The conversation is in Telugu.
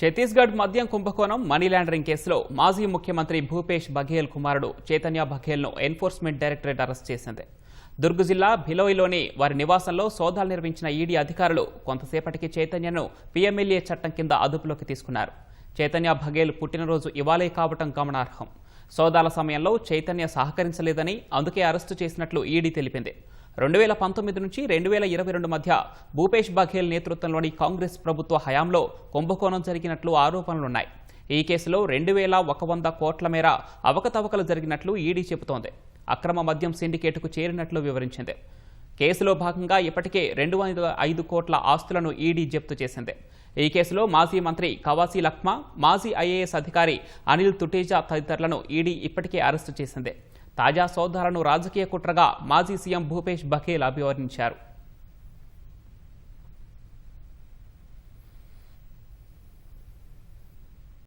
ఛత్తీస్గఢ్ మద్యం కుంభకోణం మనీ లాండరింగ్ కేసులో మాజీ ముఖ్యమంత్రి భూపేష్ బఘేల్ కుమారుడు చైతన్య బఘేల్ను ఎన్ఫోర్స్మెంట్ డైరెక్టరేట్ అరెస్ట్ చేసింది. దుర్గ్ జిల్లా భిలోయిలోని వారి నివాసంలో సోదాలు నిర్మించిన ఈడీ అధికారులు కొంతసేపటికి చైతన్యను పీఎంఎల్ఏ చట్టం కింద అదుపులోకి తీసుకున్నారు. చైతన్య బఘేల్ పుట్టినరోజు ఇవాళే కావటం గమనార్హం. సోదాల సమయంలో చైతన్య సహకరించలేదని అందుకే అరెస్టు చేసినట్లు ఈడీ తెలిపింది. రెండు వేల పంతొమ్మిది నుంచి రెండు వేల ఇరవై రెండు మధ్య భూపేష్ బఘేల్ నేతృత్వంలోని కాంగ్రెస్ ప్రభుత్వ హయాంలో కుంభకోణం జరిగినట్లు ఆరోపణలున్నాయి. ఈ కేసులో రెండు వేల ఒక వంద కోట్ల మేర అవకతవకలు జరిగినట్లు ఈడీ చెబుతోంది. అక్రమ మద్యం సిండికేటుకు చేరినట్లు వివరించింది. కేసులో భాగంగా ఇప్పటికే రెండు వందల ఐదు కోట్ల ఆస్తులను ఈడీ జప్తు చేసింది. ఈ కేసులో మాజీ మంత్రి కవాసీ లక్మా మాజీ ఐఏఎస్ అధికారి అనిల్ తుటేజా తదితరులను ఈడీ ఇప్పటికే అరెస్టు చేసింది. తాజా సోదాలను రాజకీయ కుట్రగా మాజీ సీఎం భూపేష్ బఘేల్ అభివర్ణించారు.